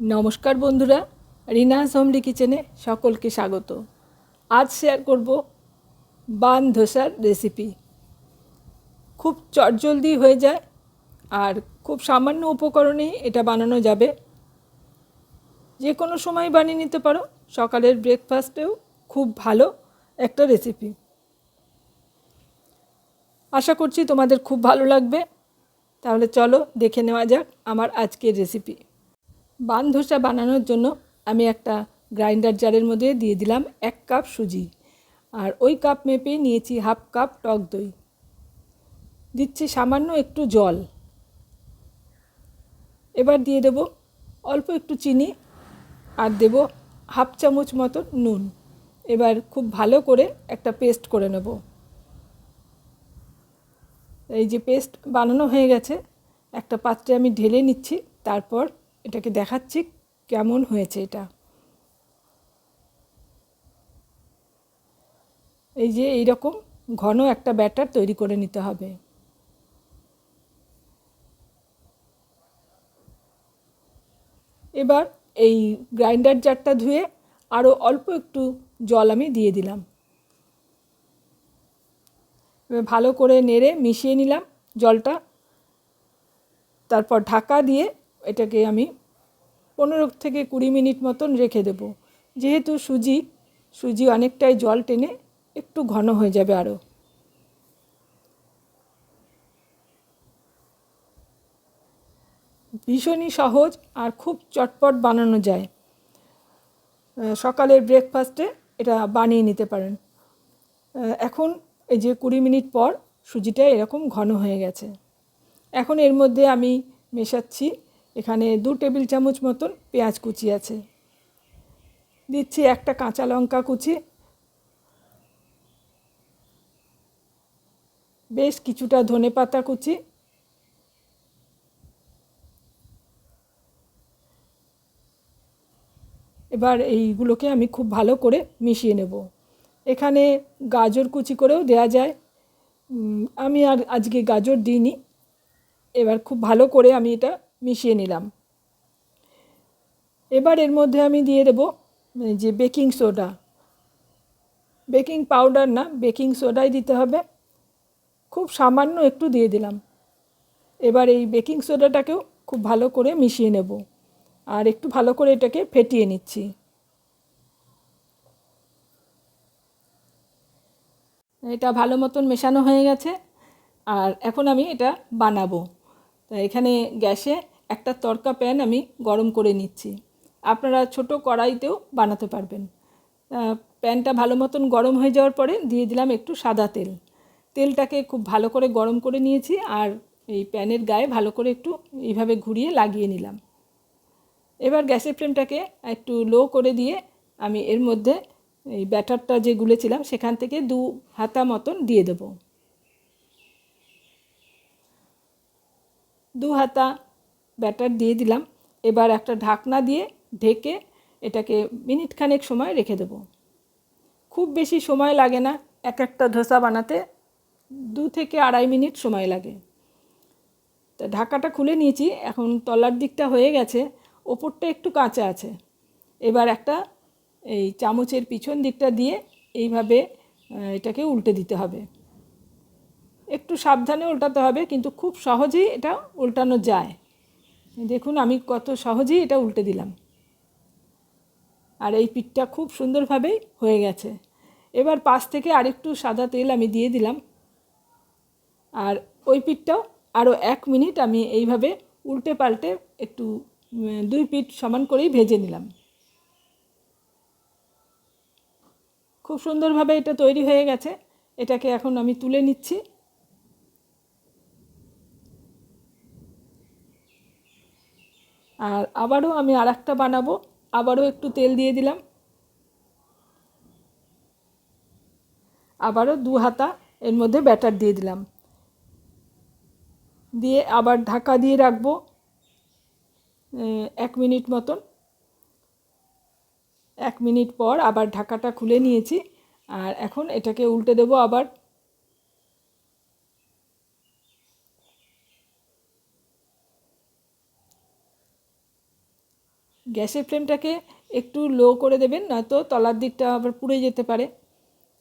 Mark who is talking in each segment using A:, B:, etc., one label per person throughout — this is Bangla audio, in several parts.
A: নমস্কার বন্ধুরা রিনাস হোমলি কিচেনে সকলকে স্বাগত। আজ শেয়ার করব বান ধোসার রেসিপি খুব চটজলদি হয়ে যায় আর খুব সামান্য উপকরণেই এটা বানানো যাবে। যে কোনো সময় বানিয়ে নিতে পারো, সকালের ব্রেকফাস্টেও খুব ভালো একটা রেসিপি আশা করছি তোমাদের খুব ভালো লাগবে। তাহলে চলো দেখে নেওয়া যাক আমার আজকের রেসিপি বান ধোসা বানানোর জন্য আমি একটা গ্রাইন্ডার জারের মধ্যে দিয়ে দিলাম এক কাপ সুজি। আর ওই কাপ মেপে নিয়েছি হাফ কাপ টক দই। দিচ্ছি সামান্য একটু জল। এবার দিয়ে দেব অল্প একটু চিনি আর দেব হাফ চামচ মতো নুন। এবার খুব ভালো করে একটা পেস্ট করে নেব। এই যে পেস্ট বানানো হয়ে গেছে, একটা পাত্রে আমি ঢেলে নিচ্ছি, তারপর এটাকে দেখাচ্ছি কেমন হয়েছে এটা। এই যে এই রকম ঘন একটা ব্যাটার তৈরি করে নিতে হবে। এবার এই গ্রাইন্ডার জারটা ধুয়ে আরও অল্প একটু জল আমি দিয়ে দিলাম। ভালো করে নেড়ে মিশিয়ে নিলাম জলটা। তারপর ঢাকা দিয়ে এটাকে আমি পনেরো থেকে কুড়ি মিনিট মতন রেখে দেব। যেহেতু সুজি সুজি অনেকটাই জল টেনে একটু ঘন হয়ে যাবে আরও ভীষণই সহজ আর খুব চটপট বানানো যায়। সকালের ব্রেকফাস্টে এটা বানিয়ে নিতে পারেন। এখন এই যে কুড়ি মিনিট পর সুজিটা এরকম ঘন হয়ে গেছে। এখন এর মধ্যে আমি মেশাচ্ছি এখানে দু টেবিল চামচ মতন পেঁয়াজ কুচি আছে। দিচ্ছি একটা কাঁচা লঙ্কা কুচি। বেশ কিছুটা ধনে পাতা কুচি। এবার এইগুলোকে আমি খুব ভালো করে মিশিয়ে নেব। এখানে গাজর কুচি করেও দেয়া যায়। আমি আর আজকে গাজর দিইনি। এবার খুব ভালো করে আমি এটা মিশিয়ে নিলাম। এবার এর মধ্যে আমি দিয়ে দেব যে বেকিং সোডা। বেকিং পাউডার না, বেকিং সোডাই দিতে হবে। খুব সামান্য একটু দিয়ে দিলাম। এবার এই বেকিং সোডাটাকেও খুব ভালো করে মিশিয়ে নেব। আর একটু ভালো করে এটাকে ফেটিয়ে নিচ্ছি। এটা ভালো মতন মেশানো হয়ে গেছে। আর এখন আমি এটা বানাবো। তা এখানে গ্যাসে একটা তরকা প্যান আমি গরম করে নিচ্ছি। আপনারা ছোট কড়াইতেও বানাতে পারবেন। প্যানটা ভালো মতন গরম হয়ে যাওয়ার পরে দিয়ে দিলাম একটু সাদা তেল। তেলটাকে খুব ভালো করে গরম করে নিয়েছি আর এই প্যানের গায়ে ভালো করে একটু এইভাবে ঘুরিয়ে লাগিয়ে নিলাম। এবার গ্যাসের ফ্লেমটাকে একটু লো করে দিয়ে আমি এর মধ্যে এই ব্যাটারটা যে গুলেছিলাম সেখান থেকে দু হাতা মতন দিয়ে দেব। দু হাতা ব্যাটার দিয়ে দিলাম। এবার একটা ঢাকনা দিয়ে ঢেকে এটাকে মিনিট খানেক সময় রেখে দেব। খুব বেশি সময় লাগে না এক একটা ধোসা বানাতে, দু থেকে আড়াই মিনিট সময় লাগে। তা ঢাকাটা খুলে নিয়েছি, এখন তলার দিকটা হয়ে গেছে, ওপরটা একটু কাঁচা আছে। এবার একটা এই চামচের পিছন দিকটা দিয়ে এইভাবে এটাকে উল্টে দিতে হবে। একটু সাবধানে উল্টাতে হবে, কিন্তু খুব সহজেই এটা উল্টানো যায়। দেখুন, আমি কত সহজেই এটা উল্টে দিলাম। আর এই পিঠটা খুব সুন্দরভাবেই হয়ে গেছে। এবার পাশ থেকে আরেকটু সাদা তেল আমি দিয়ে দিলাম। আর ওই পিঠটাও আরও এক মিনিট আমি এইভাবে উল্টে পাল্টে একটু দুই পিঠ সমান করেই ভেজে নিলাম। খুব সুন্দরভাবে এটা তৈরি হয়ে গেছে। এটাকে এখন আমি তুলে নিচ্ছি। আর আবারও আমি আর একটা বানাবো। আবারও একটু তেল দিয়ে দিলাম। আবারও দু হাতা এর মধ্যে ব্যাটার দিয়ে দিলাম। দিয়ে আবার ঢাকা দিয়ে রাখব এক মিনিট মতন। এক মিনিট পর আবার ঢাকাটা খুলে নিয়েছি। আর এখন এটাকে উল্টে দেবো আবার। গ্যাসের ফ্লেমটাকে একটু লো করে দেবেন, নয়তো তলার দিকটা আবার পুড়ে যেতে পারে।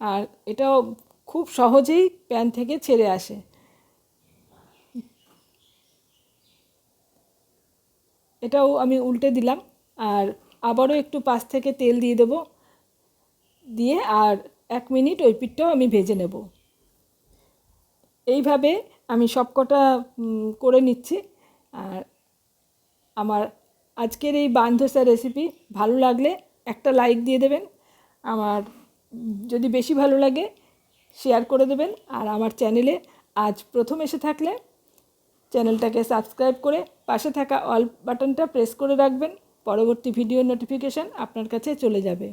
A: আর এটাও খুব সহজেই প্যান থেকে ছেড়ে আসে। এটাও আমি উল্টে দিলাম, আর আবারও একটু পাশ থেকে তেল দিয়ে দেবো। দিয়ে আর এক মিনিট ওই পিঠটাও আমি ভেজে নেব। এইভাবে আমি সবকটা করে নিচ্ছি। আর আমার আজকের এই বান্ধসা রেসিপি ভালো লাগলে একটা লাইক দিয়ে দেবেন। আমার যদি বেশি ভালো লাগে শেয়ার করে দেবেন। আর আমার চ্যানেলে আজ প্রথম এসে থাকলে চ্যানেলটাকে সাবস্ক্রাইব করে পাশে থাকা অল বাটনটা প্রেস করে রাখবেন। পরবর্তী ভিডিও নোটিফিকেশান আপনার কাছে চলে যাবে।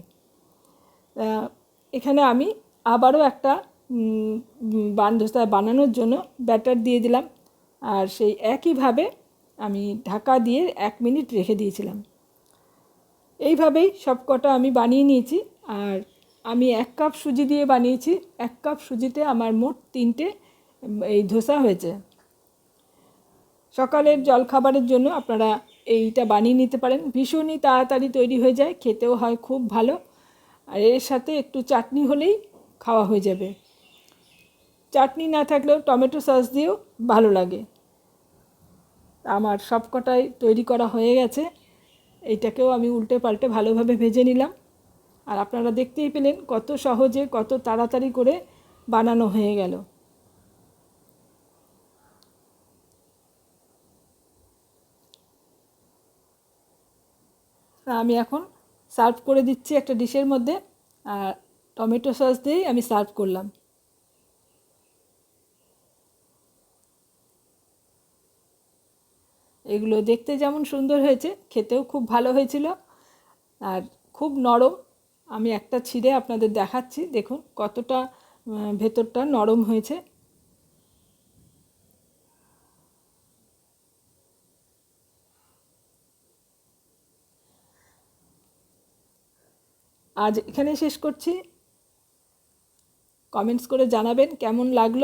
A: এখানে আমি আবারও একটা উম, উম, বান ধোসা বানানোর জন্য ব্যাটার দিয়ে দিলাম। আর সেই একইভাবে আমি ঢাকা দিয়ে এক মিনিট রেখে দিয়েছিলাম। এইভাবেই সব কটা আমি বানিয়ে নিয়েছি আর আমি এক কাপ সুজি দিয়ে বানিয়েছি। এক কাপ সুজিতে আমার মোট তিনটে এই ধোসা হয়েছে। সকালের জলখাবারের জন্য আপনারা এইটা বানিয়ে নিতে পারেন। ভীষণই তাড়াতাড়ি তৈরি হয়ে যায়, খেতেও হয় খুব ভালো। আর এর সাথে একটু চাটনি হলেই খাওয়া হয়ে যাবে। চাটনি না থাকলেও টমেটো সস দিয়েও ভালো লাগে। আমার সব কটাই তৈরি করা হয়ে গেছে। এইটাকেও আমি উল্টে পাল্টে ভালোভাবে ভেজে নিলাম। আর আপনারা দেখতেই পেলেন কত সহজে, কত তাড়াতাড়ি করে বানানো হয়ে গেল। আমি এখন সার্ভ করে দিচ্ছি একটা ডিশের মধ্যে। আর টমেটো সস দিয়েই আমি সার্ভ করলাম। এগুলো দেখতে যেমন সুন্দর হয়েছে, খেতেও খুব ভালো হয়েছিল আর খুব নরম। আমি একটা ছিঁড়ে আপনাদের দেখাচ্ছি, দেখুন কতটা ভেতরটা নরম হয়েছে। আজ এখানে শেষ করছি। কমেন্টস করে জানাবেন কেমন লাগল।